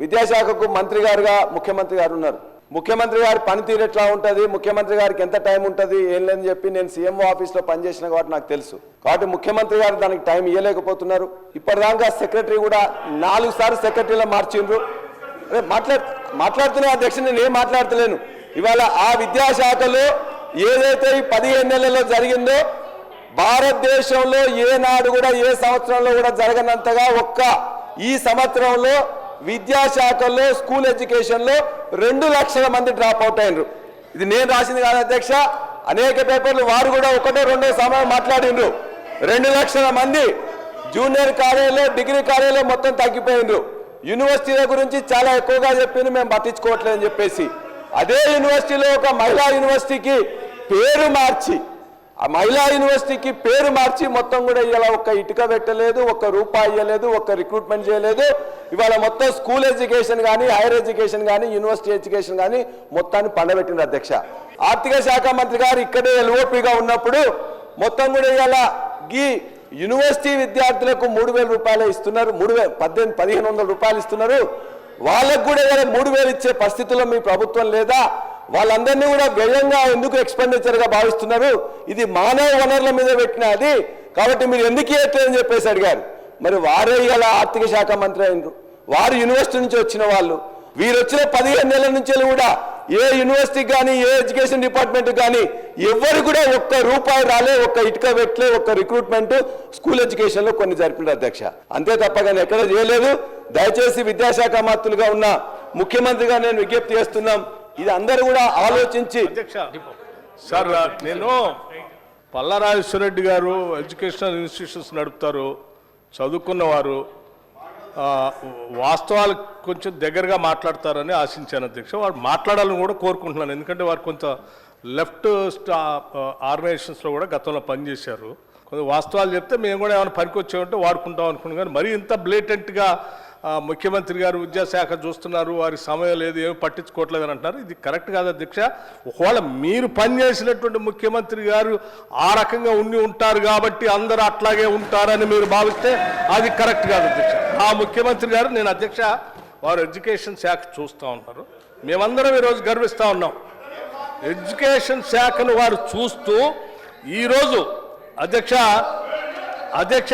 విద్యాశాఖకు మంత్రి గారుగా ముఖ్యమంత్రి గారు ఉన్నారు. ముఖ్యమంత్రి గారి పనితీరు ఎట్లా ఉంటుంది? ముఖ్యమంత్రి గారికి ఎంత టైం ఉంటుంది? ఏం లేదని చెప్పి నేను సీఎంఓ ఆఫీస్లో పనిచేసిన కాబట్టి నాకు తెలుసు. కాబట్టి ముఖ్యమంత్రి గారు దానికి టైం ఇవ్వలేకపోతున్నారు ఇప్పటిదాకా సెక్రటరీ కూడా నాలుగు సార్లు సెక్రటరీలో మార్చిండ్రు. అదే మాట్లాడు మాట్లాడుతున్నా అధ్యక్షుడు నేను ఏం మాట్లాడతలేను. ఇవాళ ఆ విద్యాశాఖలో ఏదైతే ఈ పదిహేను నెలల్లో జరిగిందో భారతదేశంలో ఏనాడు కూడా ఏ సంవత్సరంలో కూడా జరగనంతగా ఒక్క ఈ సంవత్సరంలో విద్యాశాఖల్లో స్కూల్ ఎడ్యుకేషన్లో రెండు లక్షల మంది డ్రాప్ అవుట్ అయినరు. ఇది నేను రాసింది కాదు అధ్యక్ష. అనేక పేపర్లు వారు కూడా ఒకటో రెండో సమయం మాట్లాడిండ్రు రెండు లక్షల మంది జూనియర్ కాలేజీలో డిగ్రీ కాలేజీలో మొత్తం తగ్గిపోయిండ్రు యూనివర్సిటీల గురించి చాలా ఎక్కువగా చెప్పింది మేము పట్టించుకోవట్లేదని చెప్పేసి. అదే యూనివర్సిటీలో ఒక మహిళా యూనివర్సిటీకి పేరు మార్చి ఆ మహిళా యూనివర్సిటీకి పేరు మార్చి మొత్తం కూడా ఇలా ఒక్క ఇటుక పెట్టలేదు ఒక్క రూపాయి ఇవ్వలేదు ఒక్క రిక్రూట్మెంట్ చేయలేదు. ఇవాళ మొత్తం స్కూల్ ఎడ్యుకేషన్ కానీ హైయర్ ఎడ్యుకేషన్ కానీ యూనివర్సిటీ ఎడ్యుకేషన్ కానీ మొత్తాన్ని పండబెట్టింది అధ్యక్ష. ఆర్థిక శాఖ మంత్రి గారు ఇక్కడే ఎల్ఓపిగా ఉన్నప్పుడు మొత్తం కూడా ఇవాళ గీ యూనివర్సిటీ విద్యార్థులకు మూడు వేల రూపాయలు ఇస్తున్నారు మూడు వేల పద్దెనిమిది పదిహేను వందల రూపాయలు ఇస్తున్నారు. వాళ్ళకు కూడా ఇవాళ మూడు వేలు ఇచ్చే పరిస్థితుల్లో మీ ప్రభుత్వం లేదా? వాళ్ళందరినీ కూడా వ్యయంగా ఎందుకు ఎక్స్పెండిచర్గా భావిస్తున్నారు? ఇది మానవ వనరుల మీద పెట్టిన అది. కాబట్టి మీరు ఎందుకు ఇవ్వట్లేదని చెప్పేసి అడిగారు. మరి వారే ఇవాళ ఆర్థిక శాఖ మంత్రి అయినరు. వారు యూనివర్సిటీ నుంచి వచ్చిన వాళ్ళు. వీరు వచ్చిన పదిహేను నెలల నుంచి కూడా ఏ యూనివర్సిటీకి కానీ ఏ ఎడ్యుకేషన్ డిపార్ట్మెంట్ కానీ ఎవరు కూడా ఒక్క రూపాయి రాలే ఒక్క ఇటుక పెట్టలే ఒక్క రిక్రూట్మెంట్ స్కూల్ ఎడ్యుకేషన్లో కొన్ని జరిపిన అధ్యక్ష. అంతే తప్ప కానీ ఎక్కడ చేయలేదు. దయచేసి విద్యాశాఖ మంత్రులుగా ఉన్న ముఖ్యమంత్రిగా నేను విజ్ఞప్తి చేస్తున్నాం. ఇది అందరూ కూడా ఆలోచించి అధ్యక్ష. సార్ నేను పల్లారాజేశ్వరరెడ్డి గారు ఎడ్యుకేషనల్ ఇన్స్టిట్యూషన్స్ నడుపుతారు చదువుకున్నవారు ఆ, వాస్తవాలు కొంచెం దగ్గరగా మాట్లాడతారని ఆశించాను అధ్యక్ష. వారు మాట్లాడాలని కూడా కోరుకుంటున్నాను ఎందుకంటే వారు కొంత లెఫ్ట్ స్టా ఆర్గనైజేషన్స్లో కూడా గతంలో పనిచేశారు. కొంచెం వాస్తవాలు చెప్తే మేము కూడా ఏమైనా పనికొచ్చామంటే వాడుకుంటాం అనుకున్నాం కానీ మరీ ఇంత బ్లేటెంట్గా ముఖ్యమంత్రి గారు విద్యాశాఖ చూస్తున్నారు వారికి సమయం లేదు ఏమి పట్టించుకోవట్లేదు అని అంటున్నారు. ఇది కరెక్ట్ కాదు అధ్యక్ష ఒకవేళ మీరు పనిచేసినటువంటి ముఖ్యమంత్రి గారు ఆ రకంగా ఉండి ఉంటారు కాబట్టి అందరూ అట్లాగే ఉంటారని మీరు భావిస్తే అది కరెక్ట్ కాదు అధ్యక్ష ఆ ముఖ్యమంత్రి గారు నేను అధ్యక్ష వారు ఎడ్యుకేషన్ శాఖ చూస్తూ ఉన్నారు. మేమందరం ఈరోజు గర్విస్తూ ఉన్నాం. ఎడ్యుకేషన్ శాఖను వారు చూస్తూ ఈరోజు అధ్యక్ష అధ్యక్ష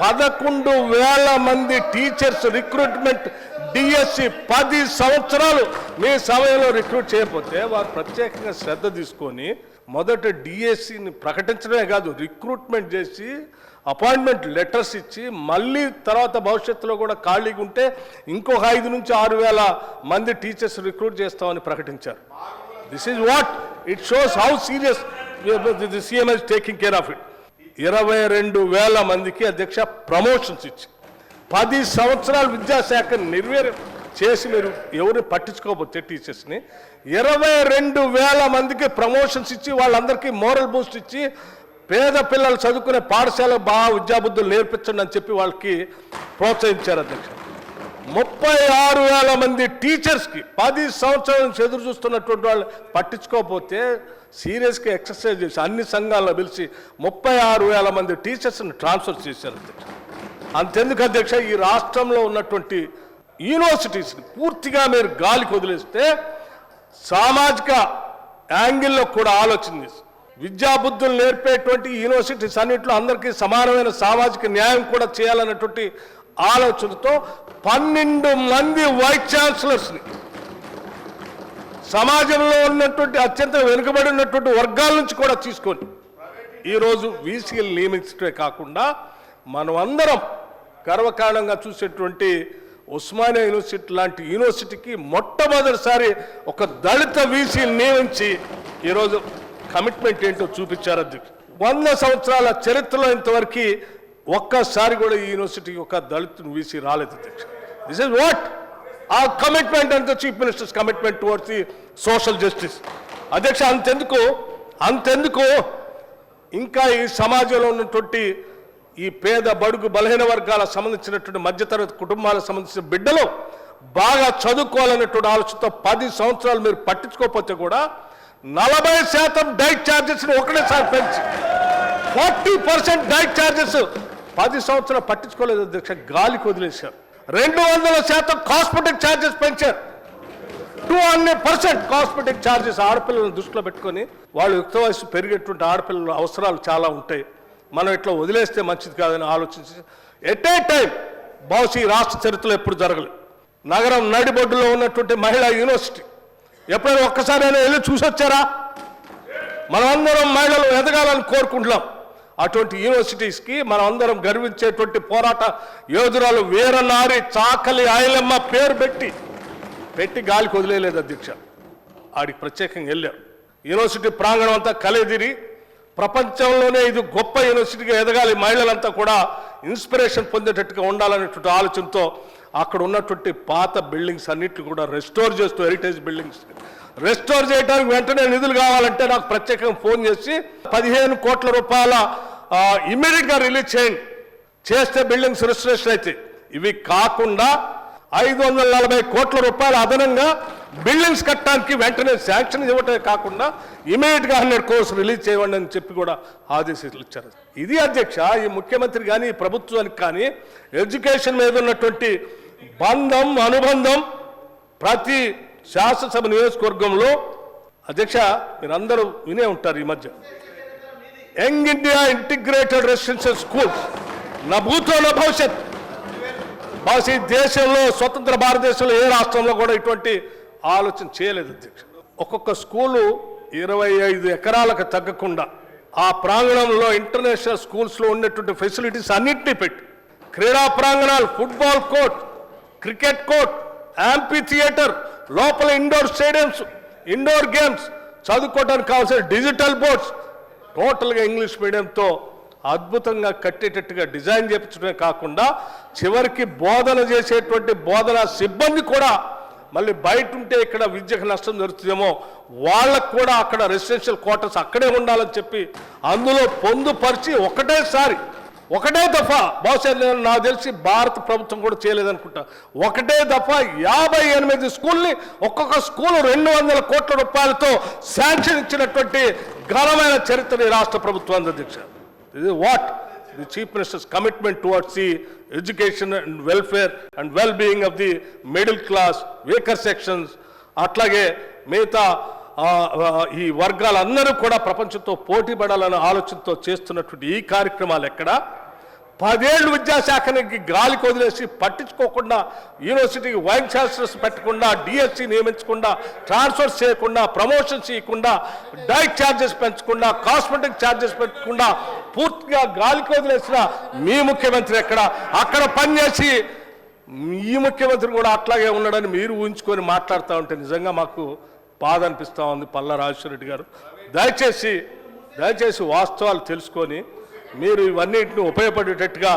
పదకొండు వేల మంది టీచర్స్ రిక్రూట్మెంట్ డిఎస్సి పది సంవత్సరాలు మీ సమయంలో రిక్రూట్ చేయకపోతే వారు ప్రత్యేకంగా శ్రద్ధ తీసుకొని మొదట డిఎస్సిని ప్రకటించడమే కాదు రిక్రూట్మెంట్ చేసి అపాయింట్మెంట్ లెటర్స్ ఇచ్చి మళ్ళీ తర్వాత భవిష్యత్తులో కూడా ఖాళీగా ఉంటే ఇంకొక ఐదు నుంచి ఆరు వేల మంది టీచర్స్ రిక్రూట్ చేస్తామని ప్రకటించారు. This is what it shows how serious the CM is taking care of it ఇరవై రెండు వేల మందికి అధ్యక్ష ప్రమోషన్స్ ఇచ్చి పది సంవత్సరాలు విద్యాశాఖ నిర్వీర్యం చేసి మీరు ఎవరిని పట్టించుకోకపోతే టీచర్స్ని ఇరవై రెండు వేల మందికి ప్రమోషన్స్ ఇచ్చి వాళ్ళందరికీ మోరల్ బూస్ట్ ఇచ్చి పేద పిల్లలు చదువుకునే పాఠశాల బాగా విద్యాబుద్ధులు నేర్పించండి అని చెప్పి వాళ్ళకి ప్రోత్సహించారు అధ్యక్ష. ముప్పై ఆరు వేల మంది టీచర్స్కి పది సంవత్సరాల నుంచి ఎదురు చూస్తున్నటువంటి వాళ్ళు పట్టించుకోకపోతే సీరియస్గా ఎక్సర్సైజ్ చేసి అన్ని సంఘాలను పిలిచి ముప్పై ఆరు వేల మంది టీచర్స్ని ట్రాన్స్ఫర్ చేశారు అధ్యక్ష. అంతెందుకు అధ్యక్ష? ఈ రాష్ట్రంలో ఉన్నటువంటి యూనివర్సిటీస్ని పూర్తిగా మీరు గాలికి వదిలేస్తే సామాజిక యాంగిల్లో కూడా ఆలోచన విద్యాబుద్ధులు నేర్పేటువంటి యూనివర్సిటీస్ అన్నింటిలో అందరికీ సమానమైన సామాజిక న్యాయం కూడా చేయాలన్నటువంటి ఆలోచనతో పన్నెండు మంది వైస్ ఛాన్సలర్స్ని సమాజంలో ఉన్నటువంటి అత్యంత వెనుకబడి ఉన్నటువంటి వర్గాల నుంచి కూడా తీసుకొని ఈరోజు వీసీలు నియమించడమే కాకుండా మనం అందరం గర్వకారణంగా చూసేటువంటి ఉస్మానియా యూనివర్సిటీ లాంటి యూనివర్సిటీకి మొట్టమొదటిసారి ఒక దళిత వీసీని నియమించి ఈరోజు కమిట్మెంట్ ఏంటో చూపించారు అధ్యక్షుడు వంద సంవత్సరాల చరిత్రలో ఇంతవరకు ఒక్కసారి కూడా ఈ యూనివర్సిటీకి ఒక దళితుని వీసీ రాలేదు అధ్యక్షుడు this is what a commitment అంత chief ministers commitment towards the social justice అధ్యక్ష అంతెందుకు? అంతెందుకు? ఇంకా ఈ సమాజంలో ఉన్నటువంటి ఈ పేద బడుగు బలహీన వర్గాలకు సంబంధించినటువంటి మధ్యతరగతి కుటుంబాలకు సంబంధించిన బిడ్డలు బాగా చదువుకోవాలనేటువంటి ఆలోచనతో పది సంవత్సరాలు మీరు పట్టించుకోకపోతే కూడా నలభై శాతం డైట్ ఛార్జెస్ ఒకటేసారి పెంచి ఫార్టీ పర్సెంట్ డైట్ ఛార్జెస్ పది సంవత్సరాలు పట్టించుకోలేదు అధ్యక్ష గాలికి వదిలేశారు. రెండు వందల శాతం కాస్మెటిక్ ఛార్జెస్ పెంచారు. Two hundred percent cosmetic charges ఆడపిల్లలను దృష్టిలో పెట్టుకొని వాళ్ళు యుక్త వయసు పెరిగేటువంటి ఆడపిల్లల అవసరాలు చాలా ఉంటాయి. మనం ఇట్లా వదిలేస్తే మంచిది కాదని ఆలోచించి ఎట్ ఏ టైం బహుశా ఈ రాష్ట్ర చరిత్రలో ఎప్పుడు జరగలేదు. నగరం నడిబొడ్డులో ఉన్నటువంటి మహిళా యూనివర్సిటీ. ఎప్పుడైనా ఒక్కసారైనా వెళ్ళి చూసొచ్చారా? మనమందరం మహిళలు ఎదగాలని కోరుకుంటున్నాం. అటువంటి యూనివర్సిటీస్కి మనం అందరం గర్వించేటువంటి పోరాట యోధురాలు వీరనారి చాకలి ఆయలమ్మ పేరు పెట్టి పెట్టి గాలికి వదిలేదు అధ్యక్ష. ఆడికి ప్రత్యేకంగా వెళ్ళారు యూనివర్సిటీ ప్రాంగణం అంతా కలెదిరి. ప్రపంచంలోనే ఇది గొప్ప యూనివర్సిటీగా ఎదగాలి. మహిళలంతా కూడా ఇన్స్పిరేషన్ పొందేటట్టుగా ఉండాలనేటువంటి ఆలోచనతో అక్కడ ఉన్నటువంటి పాత బిల్డింగ్స్ అన్నిటిని కూడా రెస్టోర్ చేస్తూ హెరిటేజ్ బిల్డింగ్స్. రెస్టోర్ చేయడానికి వెంటనే నిధులు కావాలంటే నాకు ప్రత్యేకంగా ఫోన్ చేసి పదిహేను కోట్ల రూపాయల ఇమ్మీడియట్గా రిలీజ్ చేయండి. చేస్తే బిల్డింగ్స్ రిజిస్ట్రేషన్ అయితే. ఇవి కాకుండా ఐదు వందల నలభై కోట్ల రూపాయలు అదనంగా బిల్డింగ్స్ కట్టడానికి వెంటనే శాంక్షన్ ఇవ్వటమే కాకుండా ఇమీడియట్గా హండ్రెడ్ కోర్స్ రిలీజ్ చేయండి అని చెప్పి కూడా ఆదేశాలు ఇచ్చారు. ఇది అధ్యక్ష ఈ ముఖ్యమంత్రి కానీ ఈ ప్రభుత్వానికి కానీ ఎడ్యుకేషన్ మీద ఉన్నటువంటి బంధం అనుబంధం ప్రతి శాసనసభ నియోజకవర్గంలో అధ్యక్ష మీరందరూ వినే ఉంటారు ఈ మధ్య. Young India integrated residential schools నా భూతో భవిష్యత్. బహుశా దేశంలో స్వతంత్ర భారతదేశంలో ఏ రాష్ట్రంలో కూడా ఇటువంటి ఆలోచన చేయలేదు అధ్యక్ష. ఒక్కొక్క స్కూలు ఇరవై ఐదు ఎకరాలకు తగ్గకుండా ఆ ప్రాంగణంలో ఇంటర్నేషనల్ స్కూల్స్లో ఉన్నటువంటి ఫెసిలిటీస్ అన్నింటినీ పెట్టి. క్రీడా ప్రాంగణాలు football court cricket court amphitheatre లోపల ఇండోర్ స్టేడియంస్ ఇండోర్ గేమ్స్ చదువుకోవడానికి కావాల్సిన డిజిటల్ బోర్డ్స్ టోటల్గా ఇంగ్లీష్ మీడియంతో అద్భుతంగా కట్టేటట్టుగా డిజైన్ చేయించడమే కాకుండా చివరికి బోధన చేసేటువంటి బోధనా సిబ్బంది కూడా మళ్ళీ బయట ఉంటే ఇక్కడ విద్యకు నష్టం జరుగుతుందేమో వాళ్ళకు కూడా అక్కడ రెసిడెన్షియల్ క్వార్టర్స్ అక్కడే ఉండాలని చెప్పి అందులో పొందుపరిచి ఒకటేసారి ఒకటే దఫా బహుశా నేను నాకు తెలిసి భారత ప్రభుత్వం కూడా చేయలేదనుకుంటా ఒకటే దఫా యాభై ఎనిమిది స్కూల్ని ఒక్కొక్క స్కూల్ రెండు వందల కోట్ల రూపాయలతో శాంక్షన్ ఇచ్చినటువంటి ఘనమైన చరిత్ర ఈ రాష్ట్ర ప్రభుత్వం అధ్యక్ష ఇది what the chief ministers commitment towards the education and welfare and well being of the middle class weaker sections అట్లాగే మిగతా ఈ వర్గాలందరూ కూడా ప్రపంచంతో పోటీ పడాలనే ఆలోచనతో చేస్తున్నటువంటి ఈ కార్యక్రమాలు ఎక్కడ? పదేళ్ళు విద్యాశాఖనికి గాలికి వదిలేసి పట్టించుకోకుండా యూనివర్సిటీకి వైన్ ఛాన్సలర్స్ పెట్టకుండా డిఎస్సి నియమించకుండా ట్రాన్స్ఫర్స్ చేయకుండా ప్రమోషన్స్ ఇవ్వకుండా డైట్ ఛార్జెస్ పెంచకుండా కాస్మెటిక్ ఛార్జెస్ పెట్టకుండా పూర్తిగా గాలికి వదిలేసిన మీ ముఖ్యమంత్రి ఎక్కడ? అక్కడ పనిచేసి ఈ ముఖ్యమంత్రి కూడా అట్లాగే ఉన్నాడని మీరు ఊహించుకొని మాట్లాడుతూ ఉంటే నిజంగా మాకు బాధ అనిపిస్తూ ఉంది పల్లా రాజేశ్వర రెడ్డి గారు. దయచేసి దయచేసి వాస్తవాలు తెలుసుకొని మీరు ఇవన్నింటిని ఉపయోగపడేటట్టుగా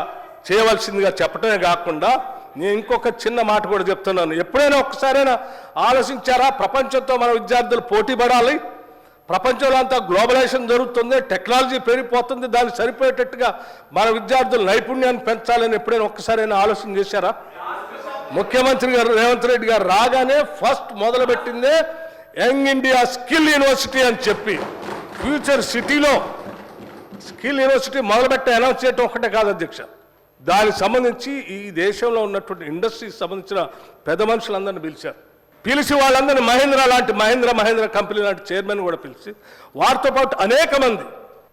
చేయవలసిందిగా చెప్పడమే కాకుండా నేను ఇంకొక చిన్న మాట కూడా చెప్తున్నాను. ఎప్పుడైనా ఒక్కసారైనా ఆలోచించారా? ప్రపంచంతో మన విద్యార్థులు పోటీ పడాలి. ప్రపంచంలో అంతా గ్లోబలైజేషన్ జరుగుతుంది టెక్నాలజీ పెరిగిపోతుంది దానికి సరిపోయేటట్టుగా మన విద్యార్థుల నైపుణ్యాన్ని పెంచాలని ఎప్పుడైనా ఒక్కసారైనా ఆలోచన చేశారా? ముఖ్యమంత్రి గారు రేవంత్ రెడ్డి గారు రాగానే ఫస్ట్ మొదలుపెట్టిందే యంగ్ ఇండియా స్కిల్ యూనివర్సిటీ అని చెప్పి. ఫ్యూచర్ సిటీలో స్కిల్ యూనివర్సిటీ మొదలుపెట్టి అనౌన్స్ చేయటం ఒకటే కాదు అధ్యక్ష. దానికి సంబంధించి ఈ దేశంలో ఉన్నటువంటి ఇండస్ట్రీకి సంబంధించిన పెద్ద మనుషులందరినీ పిలిచారు. పిలిచి వాళ్ళందరినీ మహేంద్ర లాంటి మహేంద్ర మహేంద్ర కంపెనీ లాంటి చైర్మన్ కూడా పిలిచి వారితో పాటు అనేక మంది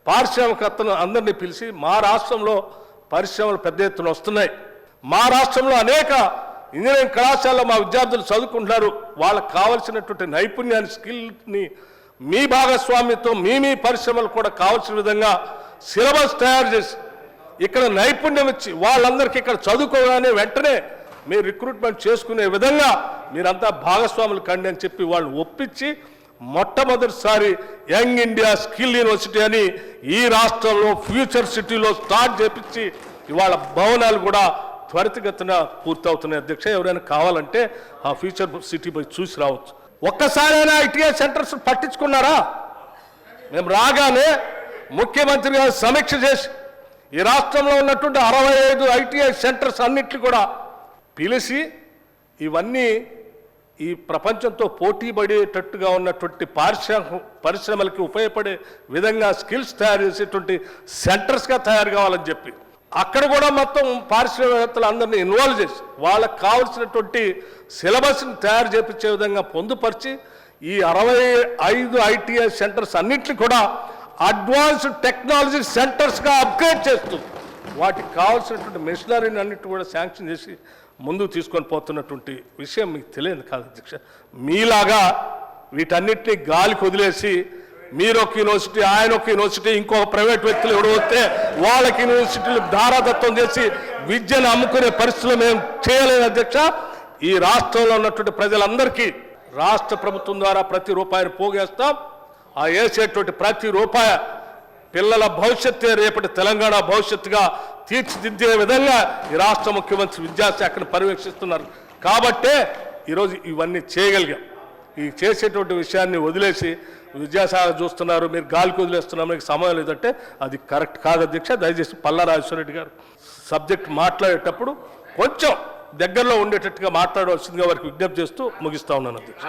పారిశ్రామికర్తలు అందరినీ పిలిచి మా రాష్ట్రంలో పరిశ్రమలు పెద్ద ఎత్తున వస్తున్నాయి. మా రాష్ట్రంలో అనేక ఇంజనీరింగ్ కళాశాలలో మా విద్యార్థులు చదువుకుంటున్నారు. వాళ్ళకి కావలసినటువంటి నైపుణ్యాన్ని స్కిల్ని మీ భాగస్వామ్యంతో మీ మీ పరిశ్రమలు కూడా కావాల్సిన విధంగా సిలబస్ తయారు చేసి ఇక్కడ నైపుణ్యం ఇచ్చి వాళ్ళందరికీ ఇక్కడ చదువుకోగానే వెంటనే మీరు రిక్రూట్మెంట్ చేసుకునే విధంగా మీరంతా భాగస్వాములు కండి అని చెప్పి వాళ్ళు ఒప్పించి మొట్టమొదటిసారి యంగ్ ఇండియా స్కిల్ యూనివర్సిటీ అని ఈ రాష్ట్రంలో ఫ్యూచర్ సిటీలో స్టార్ట్ చేపించి ఇవాళ భవనాలు కూడా త్వరితగతిన పూర్తవుతున్నాయి. అధ్యక్ష ఎవరైనా కావాలంటే ఆ ఫ్యూచర్ సిటీ పోయి చూసి రావచ్చు. ఒక్కసారైనా ఐటీఐ సెంటర్స్ పట్టించుకున్నారా? మేము రాగానే ముఖ్యమంత్రి గారు సమీక్ష చేసి ఈ రాష్ట్రంలో ఉన్నటువంటి అరవై ఐదు ఐటీఐ సెంటర్స్ అన్నిట్లు కూడా పిలిచి ఇవన్నీ ఈ ప్రపంచంతో పోటీ పడేటట్టుగా ఉన్నటువంటి పారిశ్రామిక పరిశ్రమలకి ఉపయోగపడే విధంగా స్కిల్స్ తయారు చేసేటువంటి సెంటర్స్గా తయారు కావాలని చెప్పి అక్కడ కూడా మొత్తం పారిశ్రామికవేత్తలు అందరినీ ఇన్వాల్వ్ చేసి వాళ్ళకి కావలసినటువంటి సిలబస్ని తయారు చేపించే విధంగా పొందుపరిచి ఈ అరవై ఐదు ఐటీఐ సెంటర్స్ అన్నింటినీ కూడా అడ్వాన్స్డ్ టెక్నాలజీ సెంటర్స్గా అప్గ్రేడ్ చేస్తూ వాటికి కావాల్సినటువంటి మెషినరీని అన్నిటి కూడా శాంక్షన్ చేసి ముందుకు తీసుకొని పోతున్నటువంటి విషయం మీకు తెలియదు కాదు అధ్యక్ష మీలాగా వీటన్నిటిని గాలికి వదిలేసి మీరు ఒక యూనివర్సిటీ ఆయన ఒక యూనివర్సిటీ ఇంకొక ప్రైవేట్ వ్యక్తులు ఎవరు వస్తే వాళ్ళకి యూనివర్సిటీలు ధారాదత్తం చేసి విద్యను అమ్ముకునే పరిస్థితులు మేము చేయలేదు అధ్యక్ష. ఈ రాష్ట్రంలో ఉన్నటువంటి ప్రజలందరికీ రాష్ట్ర ప్రభుత్వం ద్వారా ప్రతి రూపాయిని పోగేస్తాం. ఆ వేసేటువంటి ప్రతి రూపాయి పిల్లల భవిష్యత్తే రేపటి తెలంగాణ భవిష్యత్తుగా తీర్చిదిద్దే విధంగా ఈ రాష్ట్ర ముఖ్యమంత్రి విద్యాశాఖను పర్యవేక్షిస్తున్నారు. కాబట్టే ఈరోజు ఇవన్నీ చేయగలిగాం. ఈ చేసేటువంటి విషయాన్ని వదిలేసి విద్యాశాఖ చూస్తున్నారు మీరు గాలికి వదిలేస్తున్నారు మీకు సమయం లేదంటే అది కరెక్ట్ కాదు అధ్యక్ష. దయచేసి పల్లా రెడ్డి గారు సబ్జెక్ట్ మాట్లాడేటప్పుడు కొంచెం దగ్గరలో ఉండేటట్టుగా మాట్లాడవలసిందిగా వారికి విజ్ఞప్తి చేస్తూ ముగిస్తా ఉన్నాను అధ్యక్ష.